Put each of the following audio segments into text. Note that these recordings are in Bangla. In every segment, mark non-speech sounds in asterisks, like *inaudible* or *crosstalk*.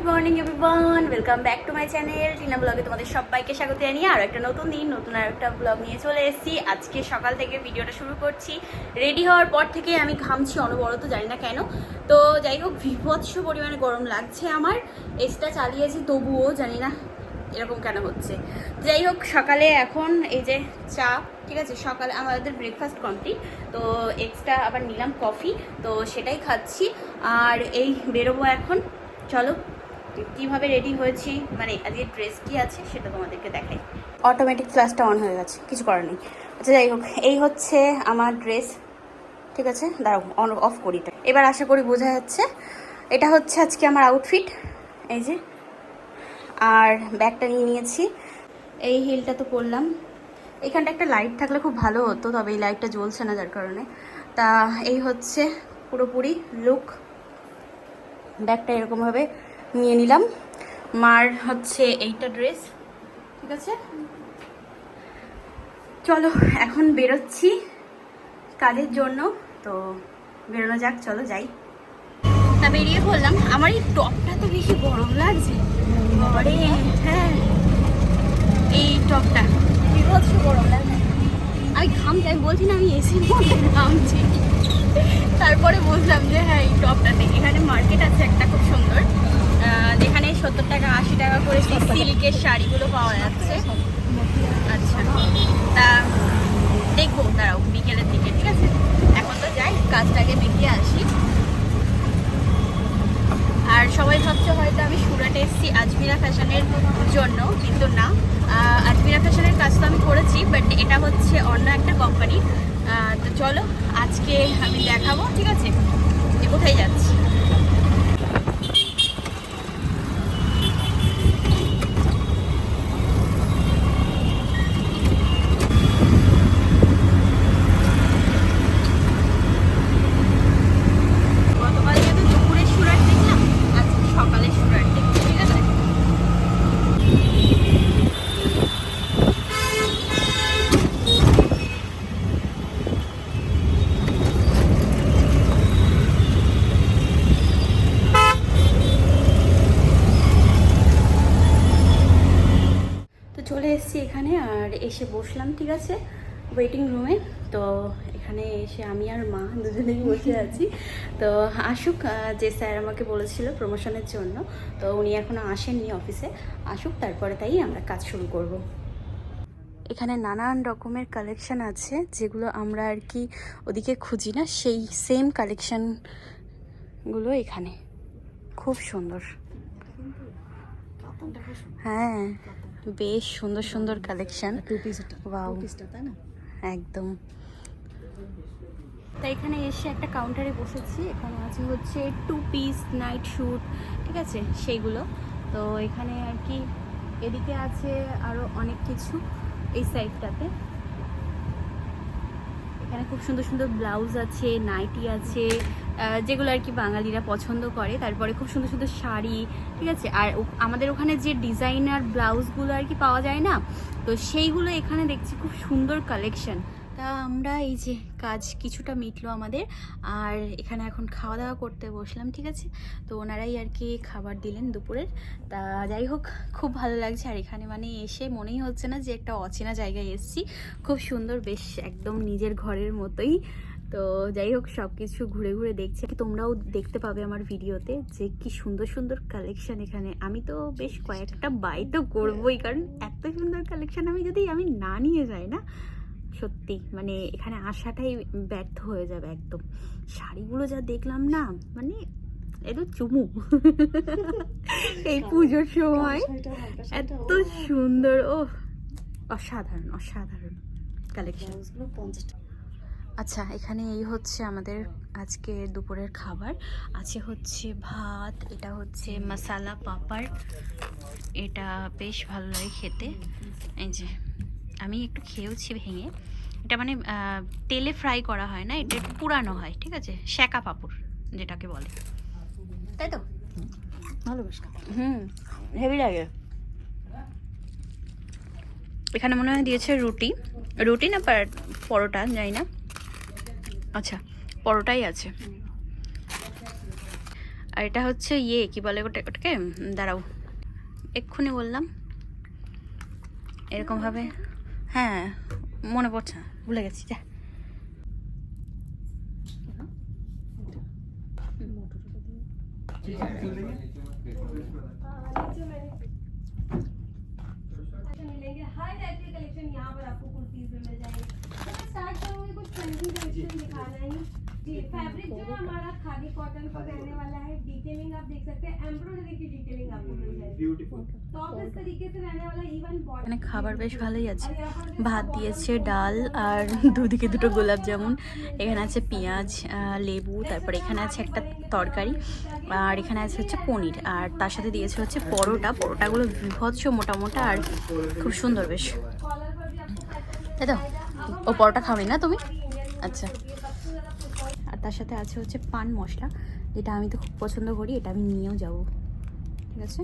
Good morning everyone welcome back to my channel Tina ব্লগে তোমাদের সবাইকে স্বাগত জানিয়ে আর একটা নতুন দিন, নতুন আর একটা ব্লগ নিয়ে চলে এসেছি। আজকে সকাল থেকে ভিডিওটা শুরু করছি। রেডি হওয়ার পর থেকে আমি ঘামছি অনবরত, জানি না কেন। তো যাই হোক, বিভৎস পরিমাণে গরম লাগছে আমার। এসটা চালিয়েছি, তবুও জানি না এরকম কেন হচ্ছে। যাই হোক, সকালে এখন এই যে চা, ঠিক আছে? সকালে আমাদের ব্রেকফাস্ট কমপ্লিট তো এক্সট্রা আবার নিলাম কফি তো সেটাই খাচ্ছি। আর এই বেরোবো এখন। চলো। কীভাবে রেডি হয়েছি? মানে আজকে ড্রেস কি আছে সেটা তোমাদেরকে দেখাই। অটোমেটিক ফ্ল্যাশটা অন হয়ে গেছে, কিছু করার নেই। আচ্ছা যাই হোক, এই হচ্ছে আমার ড্রেস ঠিক আছে? দাঁড়াও অন অফ করি এটা। এবার আশা করি বোঝা যাচ্ছে, এটা হচ্ছে আজকে আমার আউটফিট এই যে। আর ব্যাগটা নিয়ে নিয়েছি, এই হিলটা তো পরলাম। এখানটা একটা লাইট থাকলে খুব ভালো হতো, তবে এই লাইটটা জ্বলছে না যার কারণে। তা এই হচ্ছে পুরোপুরি লুক ব্যাগটা এরকমভাবে নিয়ে নিলাম। মার হচ্ছে এইটা ড্রেস ঠিক আছে? চলো এখন বেরোচ্ছি কাজের জন্য তো বেরোনো যাক চলো যাই। তা বেরিয়ে পড়লাম। আমার এই টপটা তো বেশি গরম লাগছে। বাবারে হ্যাঁ এই টপটা। বিভৎস গরম লাগছে। আমি ঘামছি আমি বলছি না আমি এসির মধ্যে ঘামছি। তারপরে বুঝলাম যে হ্যাঁ এই টপটাতে। এখানে মার্কেট আছে একটা খুব সুন্দর। যেখানে সত্তর টাকা, আশি টাকা করে সিল্কের শাড়িগুলো পাওয়া যাচ্ছে। আচ্ছা তা দেখব, দাঁড়াও, বিকেলের দিকে, ঠিক আছে? এখন তো যাই, কাজটাকে দেখিয়ে আসি। আর সবাই ভাবছে হয়তো আমি সুরাটে এসেছি আজমিরা ফ্যাশনের জন্য, কিন্তু না। আজমিরা ফ্যাশনের কাজ তো আমি করেছি বাট এটা হচ্ছে অন্য একটা কোম্পানি তো চলো, আজকে আমি দেখাবো, ঠিক আছে? কোথায় যাচ্ছি গতকাল যেহেতু দুপুরের সুরাট দেখলাম আজকে সকালের সুরাট দেখছি ঠিক আছে তো চলে এসেছি এখানে আর এসে বসলাম, ঠিক আছে? ওয়েটিং রুমে তো এখানে এসে আমি আর মা দুজনেই বসে আছি। তো আসুক যে স্যার আমাকে বলেছিল প্রমোশনের জন্য। তো উনি এখনও আসেননি অফিসে আসুক, তারপরে তাই আমরা কাজ শুরু করব। এখানে নানান রকমের কালেকশান আছে, যেগুলো আমরা আর কি ওদিকে খুঁজি না। সেই সেম কালেকশানগুলো এখানে। খুব সুন্দর। হ্যাঁ। বেশ সুন্দর সুন্দর কালেকশন একদম. তাই না? একদম। তা এখানে এসে একটা কাউন্টারে বসেছি। এখানে আছে হচ্ছে টু পিস নাইট শ্যুট ঠিক আছে? সেইগুলো। তো এখানে আর কি এদিকে আছে আরও অনেক কিছু এই সাইডটাতে এখানে খুব সুন্দর সুন্দর ব্লাউজ আছে, নাইটি আছে যেগুলো আর কি বাঙালিরা পছন্দ করে। তারপরে খুব সুন্দর সুন্দর শাড়ি, ঠিক আছে? আর আমাদের ওখানে যে ডিজাইনার ব্লাউজগুলো আর কি পাওয়া যায় না, তো সেইগুলো এখানে দেখছি খুব সুন্দর কালেকশন তা আমরা এই যে কাজ কিছুটা মিটলো আমাদের আর এখানে এখন খাওয়া দাওয়া করতে বসলাম ঠিক আছে? তো ওনারাই আর কি খাবার দিলেন দুপুরের। তা যাই হোক খুব ভালো লাগছে। আর এখানে মানে এসে মনেই হচ্ছে না যে একটা অচেনা জায়গায় এসেছি। খুব সুন্দর বেশ একদম নিজের ঘরের মতোই। তো যাই হোক সব কিছু ঘুরে ঘুরে দেখছি। তোমরাও দেখতে পাবে আমার ভিডিওতে যে কি সুন্দর সুন্দর কালেকশন এখানে। আমি তো বেশ কয়েকটা বাই তো করবোই। কারণ এত সুন্দর কালেকশন আমি যদি আমি না নিয়ে যাই না সত্যি মানে এখানে আসাটাই ব্যর্থ হয়ে যাবে একদম। শাড়িগুলো যা দেখলাম না মানে এত চুমু। এই পুজোর সময় এত সুন্দর ও অসাধারণ অসাধারণ কালেকশন আচ্ছা এখানে এই হচ্ছে আমাদের আজকে দুপুরের খাবার। আছে হচ্ছে ভাত এটা হচ্ছে মশালা পাপড়। এটা বেশ ভালো লাগে খেতে। এই যে আমি একটু খেয়েওছি ভেঙে। এটা মানে তেলে ফ্রাই করা হয় না এটা একটু পুরানো হয় ঠিক আছে? শ্যাকা পাপড় যেটাকে বলে। তাই তো? ভালো হুম। হেভি লাগে। এখানে মনে হয় দিয়েছে রুটি। রুটি না পার- পরোটা জানি না। আচ্ছা পরোটাই আছে। আর এটা হচ্ছে ইয়ে কি বলে ওটা ওটাকে? দাঁড়াও। এক্ষুনি বললাম। এরকমভাবে হ্যাঁ মনে পড়ছে না ভুলে গেছি যা मिलेंगे हर टाइप के कलेक्शन यहाँ पर आपको कुर्तीज में मिल जाएंगे तो मैं स्टार्ट करूँगी कुछ ट्रेंडी कलेक्शन दिखाना ही जी फैब्रिक जो है हमारा खादी कॉटन का रहने वाला है डिटेलिंग आप देख सकते हैं एम्ब्रॉयडरी की डिटेलिंग आपको मिल जाएगी टॉप इस तरीके से रहने वाला इवन এখানে খাবার বেশ ভালোই আছে ভাত দিয়েছে ডাল আর দুদিকে দুটো গোলাপ জামুন এখানে আছে পেঁয়াজ আহ, লেবু তারপর এখানে আছে একটা তরকারি আর এখানে আছে হচ্ছে পনির আর তার সাথে দিয়েছে হচ্ছে পরোটা পরোটাগুলো বিভৎস মোটা মোটা আর খুব সুন্দর বেশ তাই তো ও পরোটা খাওনি না তুমি আচ্ছা আর তার সাথে আছে হচ্ছে পান মশলা। যেটা আমি তো খুব পছন্দ করি, এটা আমি নিয়েও যাব। ঠিক আছে?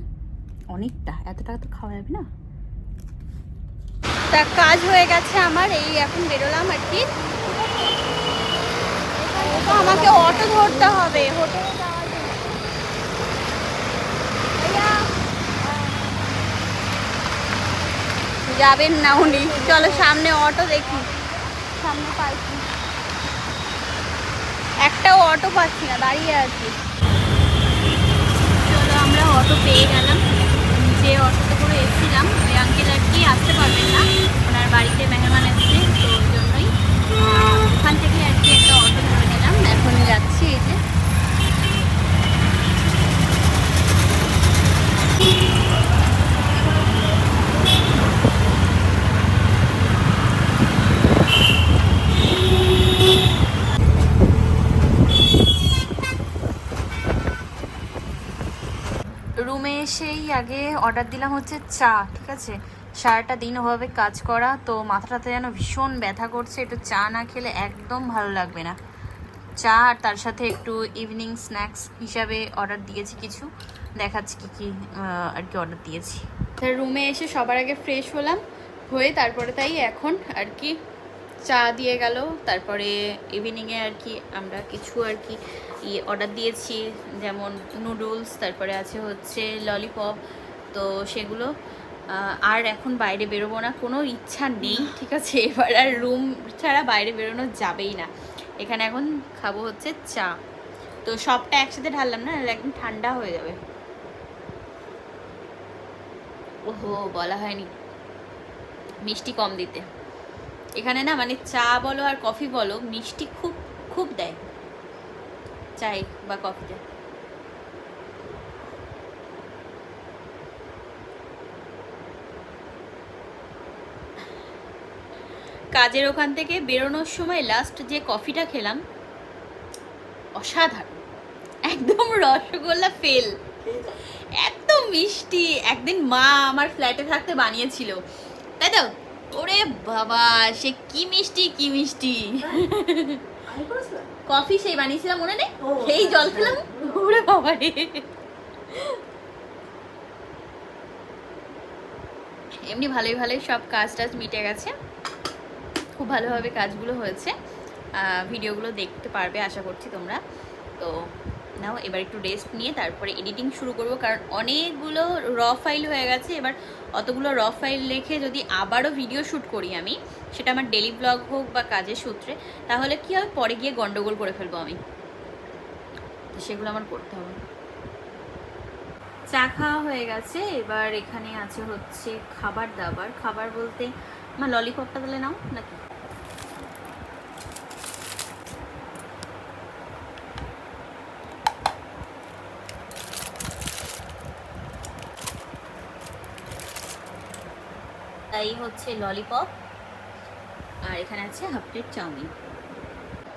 অনেকটা, এত টাকা তো খাওয়া যাবে না? তা কাজ হয়ে গেছে আমার, এই এখন বেরোলাম আর কি। তো আমাকে অটো ধরতে হবে হোটেলে। যাবেন না উনি। চলো সামনে অটো দেখি। সামনে পাইছি একটাও অটো পাচ্ছি না, দাঁড়িয়ে আছি। চলো আমরা অটো পেয়ে গেলাম। যে অটোতে করে এসেছিলাম, ওই আঙ্কেল আর কি আসতে পারবেন না। ওনার বাড়িতে মেহমান এসছে, তো ওই জন্যই ওখান থেকে আর কি একটা অটো ধরে গেলাম এখন যাচ্ছি এই যে রুমে এসেই আগে অর্ডার দিলাম হচ্ছে চা, ঠিক আছে? সারাটা দিন ওভাবে কাজ করা, তো মাথাটাতে যেন ভীষণ ব্যথা করছে, একটু চা না খেলে একদম ভালো লাগবে না। চা আর তার সাথে একটু ইভিনিং স্ন্যাক্স হিসাবে অর্ডার দিয়েছি কিছু। দেখাচ্ছি কী কী আর কি অর্ডার দিয়েছি। রুমে এসে সবার আগে ফ্রেশ হলাম, হয়ে তারপরে তাই এখন আর কি চা দিয়ে গেল, তারপরে ইভিনিংয়ে আর কি আমরা কিছু আর কি ইয়ে অর্ডার দিয়েছি যেমন নুডলস তারপরে আছে হচ্ছে ললিপপ তো সেগুলো। আর এখন বাইরে বেরোবো না কোনো ইচ্ছা নেই *laughs* ঠিক আছে? এবার আর রুম ছাড়া বাইরে বেরোনো যাবেই না। এখানে এখন খাব হচ্ছে চা। তো সবটা একসাথে ঢাললাম না একদম ঠান্ডা হয়ে যাবে। ওহো বলা হয়নি। মিষ্টি কম দিতে। এখানে না মানে চা বলো আর কফি বলো মিষ্টি খুব খুব দেয়। চাই বা কফিতে? কাজের ওখান থেকে বেরোনোর সময় লাস্ট যে কফিটা খেলাম, অসাধারণ। একদম রসগোল্লা ফেল এত মিষ্টি। একদিন মা আমার ফ্ল্যাটে থাকতে বানিয়েছিল। তাই তো? ওরে বাবা, সে কি মিষ্টি কি মিষ্টি। কফি সেই বানিয়েছিলাম মনে নেই? সেই জল খেলাম। ওরে বাবা এমনি ভালোই ভালোই সব কাজ টাজ মিটে গেছে। খুব ভালোভাবে কাজগুলো হয়েছে। ভিডিওগুলো দেখতে পারবে আশা করছি তোমরা। তো নাও এবার একটু রেস্ট নিয়ে তারপরে এডিটিং শুরু করব কারণ অনেকগুলো র ফাইল হয়ে গেছে। এবার অতগুলো র ফাইল রেখে যদি আবারও ভিডিও শ্যুট করি আমি সেটা আমার ডেলি ব্লগ হোক বা কাজের সূত্রে, তাহলে কি হবে পরে গিয়ে গন্ডগোল করে ফেলব আমি। সেগুলো আমার করতে হবে। চা খাওয়া হয়ে গেছে, এবার এখানে আছে হচ্ছে খাবার দাবার। খাবার বলতে আমার ললিপপটা তাহলে নাও নাকি? তাই হচ্ছে ললিপপ আর এখানে আছে হাফ প্লেট চাউমিন।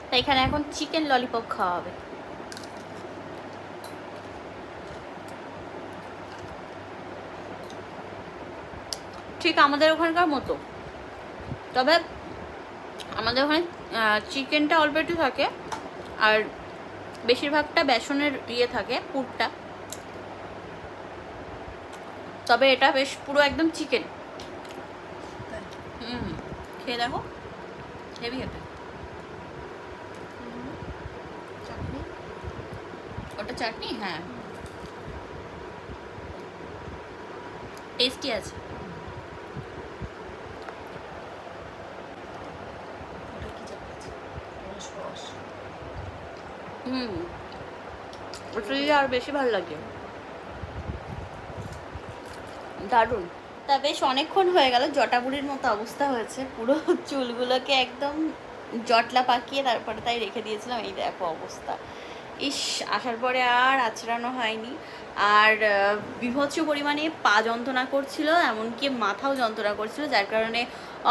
তাই এখানে এখন চিকেন ললিপপ খাওয়া হবে। ঠিক আমাদের ওখানকার মতো। তবে আমাদের ওখানে চিকেনটা অল্প একটু থাকে, আর বেশিরভাগটা বেসনের ইয়ে থাকে, পুরটা। তবে এটা বেশ পুরো একদম চিকেন। হুম, খেয়ে দেখো। হেভি খেতে ওটা চাটনি? হ্যাঁ। টেস্টি আছে। হুম। ওটা আর বেশি ভালো লাগে। দারুণ। তা বেশ অনেকক্ষণ হয়ে গেল, জটাবুড়ির মতো অবস্থা হয়েছে। পুরো চুলগুলোকে একদম জটলা পাকিয়ে তারপরে তাই রেখে দিয়েছিলাম, এই দেখো অবস্থা। ইস, আসার পরে আর আচড়ানো হয়নি। আর বিভৎস পরিমাণে পা যন্ত্রণা করছিল, এমনকি মাথাও যন্ত্রণা করছিল, যার কারণে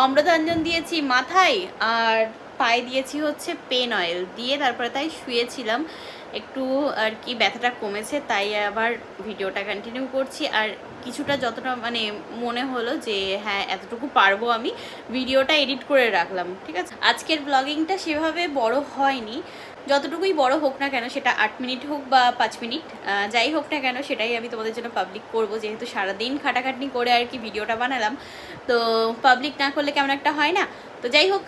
অমৃতাঞ্জন দিয়েছি মাথায়, আর পায়ে দিয়েছি হচ্ছে পেন অয়েল। দিয়ে তারপরে তাই শুয়েছিলাম। একটু আর কি ব্যথাটা কমেছে, তাই আবার ভিডিওটা কন্টিনিউ করছি। আর কিছুটা যতটা মানে মনে হলো যে হ্যাঁ এতটুকু পারব আমি, ভিডিওটা এডিট করে রাখলাম, ঠিক আছে? আজকের ব্লগিংটা সেভাবে বড় হয়নি। যতটুকুই বড় হোক না কেন, সেটা আট মিনিট হোক বা পাঁচ মিনিট যাই হোক না কেন, সেটাই আমি তোমাদের জন্য পাবলিক করব। যেহেতু সারাদিন খাটাখাটনি করে আর কি ভিডিওটা বানালাম, তো পাবলিক না করলে কেমন একটা হয় না? তো যাই হোক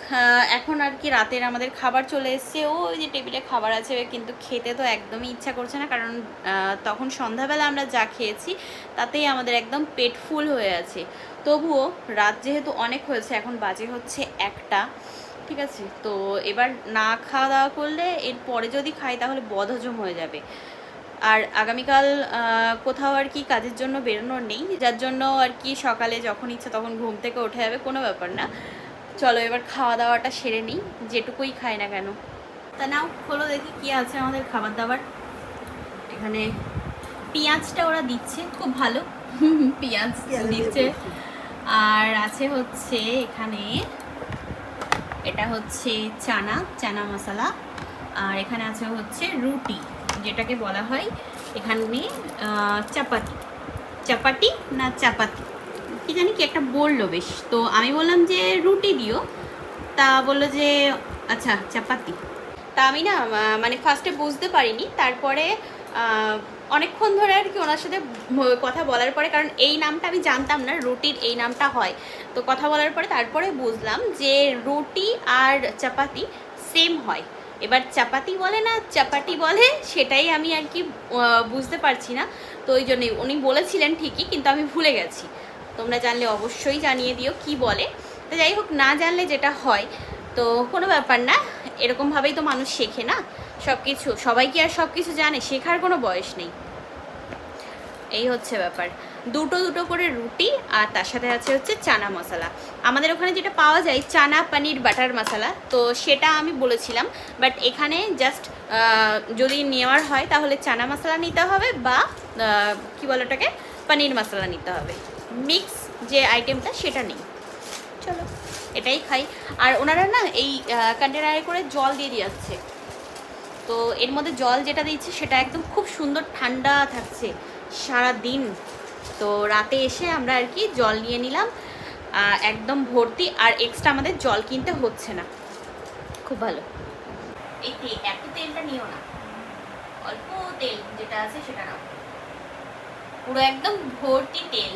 এখন আর কি রাতের আমাদের খাবার চলে এসছে। ও ওই যে টেবিলে খাবার আছে, কিন্তু খেতে তো একদমই ইচ্ছা করছে না, কারণ তখন সন্ধ্যাবেলা আমরা যা খেয়েছি, তাতেই আমাদের একদম পেট ফুল হয়ে আছে। তবুও রাত যেহেতু অনেক হয়েছে, এখন বাজে হচ্ছে একটা। ঠিক আছে? তো এবার না খাওয়া দাওয়া করলে এর পরে যদি খাই তাহলে বদহজম হয়ে যাবে। আর আগামীকাল কোথাও আর কি কাজের জন্য বেরোনোর নেই যার জন্য আর কি সকালে যখন ইচ্ছা তখন ঘুম থেকে উঠে যাবে কোনো ব্যাপার না। চলো এবার খাওয়া দাওয়াটা সেরে নিই যেটুকুই খাই না কেন। তা নাও খোলো দেখি কি আছে আমাদের খাবার দাবার। এখানে পেঁয়াজটা ওরা দিচ্ছে খুব ভালো। *laughs* পেঁয়াজ দিচ্ছে। আর আছে হচ্ছে এখানে এটা হচ্ছে চানা চানা মশলা। আর এখানে আছে হচ্ছে রুটি, যেটাকে বলা হয় এখানে চাপাতি। চাপাটি না চাপাতি? কি জানি কি একটা বলল বেশ। তো আমি বললাম যে রুটি দিও। তা বলল যে আচ্ছা চাপাতি। তা আমি না মানে ফার্স্টে বুঝতে পারিনি। তারপরে অনেকক্ষণ ধরে আর কি ওনার সাথে কথা বলার পরে, কারণ এই নামটা আমি জানতাম না, রুটির এই নামটা হয়। তো কথা বলার পরে তারপরে বুঝলাম যে রুটি আর চাপাতি সেম হয়। এবার চাপাতি বলে না চাপাটি বলে, সেটাই আমি আর কি বুঝতে পারছি না। তো ওই জন্যই উনি বলেছিলেন ঠিকই, কিন্তু আমি ভুলে গেছি। তোমরা জানলে অবশ্যই জানিয়ে দিও কি বলে। তো যাই হোক, না জানলে যেটা হয়, তো কোনো ব্যাপার না। এরকমভাবেই তো মানুষ শেখে না? সব কিছু সবাই কি আর সব কিছু জানে? শেখার কোনো বয়স নেই। এই হচ্ছে ব্যাপার। দুটো দুটো করে রুটি আর তার সাথে আছে হচ্ছে চানা মশলা। আমাদের ওখানে যেটা পাওয়া যায়, চানা পানির বাটার মশলা। তো সেটা আমি বলেছিলাম। বাট এখানে জাস্ট যদি নেওয়ার হয় তাহলে চানা মশলা নিতে হবে বা কি বলে ওটাকে? পানির মশলা নিতে হবে। মিক্স যে আইটেমটা সেটা নেই। চলো, এটাই খাই। আর ওনারা না এই কন্টেনারে করে জল দিয়ে দিয়ে যাচ্ছে তো এর মধ্যে জল যেটা দিচ্ছে সেটা একদম খুব সুন্দর ঠান্ডা থাকছে সারা দিন তো রাতে এসে আমরা আর কি জল নিয়ে নিলাম একদম ভর্তি। আর এক্সট্রা আমাদের জল কিনতে হচ্ছে না। খুব ভালো। এই তেল, এত তেলটা নিও না। অল্প তেল যেটা আছে সেটা নাও। পুরো একদম ভর্তি তেল।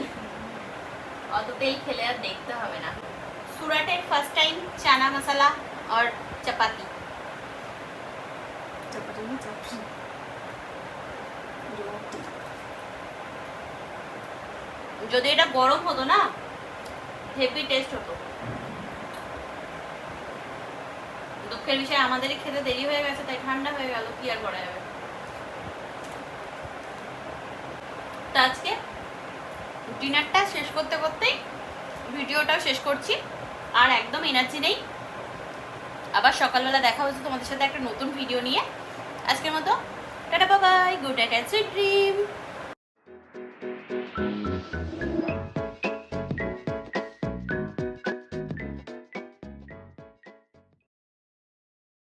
অত তেল খেলে আর দেখতে হবে না। সুরাটের ফার্স্ট টাইম চানা মশলা আর চাপাতি চাপাতি না চাপসি রুটি যদি এটা গরম হতো না হেভি টেস্ট হতো। দুঃখের বিষয় আমাদেরই খেতে দেরি হয়ে গেছে তাই ঠান্ডা হয়ে গেল কি আর করা যাবে? তো আজকে ডিনারটা শেষ করতে করতেই ভিডিওটাও শেষ করছি। আর একদম এনার্জি নেই। আবার সকালবেলা দেখা হচ্ছে তোমাদের সাথে একটা নতুন ভিডিও নিয়ে। আজকের মতো, টাটা বাবাই good night and sweet dream